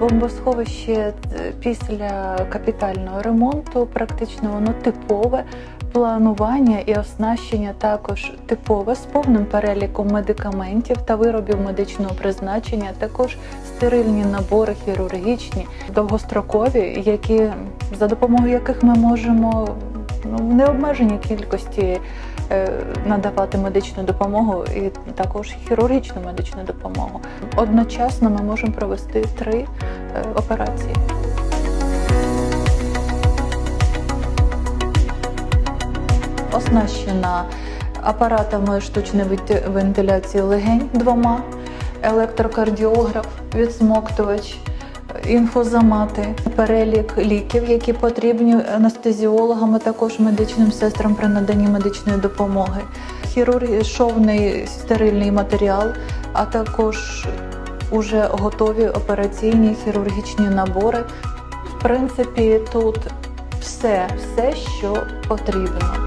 Бомбосховище е, після капітального ремонту практично воно типове. Планування і оснащення також типове з повним переліком медикаментів та виробів медичного призначення, також стерильні набори хірургічні, довгострокові, які за допомогою яких ми можемо ну, в необмеженій кількості е, надавати медичну допомогу і також хірургічну медичну допомогу. Одночасно ми можемо провести три операції. Оснащена апаратами штучної вентиляції легень двома, електрокардіограф, відсмоктувач, інфозамати, перелік ліків, які потрібні анестезіологам, а також медичним сестрам при наданні медичної допомоги, хірург, шовний стерильний матеріал, а також уже готові операційні хірургічні набори. В принципі, тут все, все, що потрібно.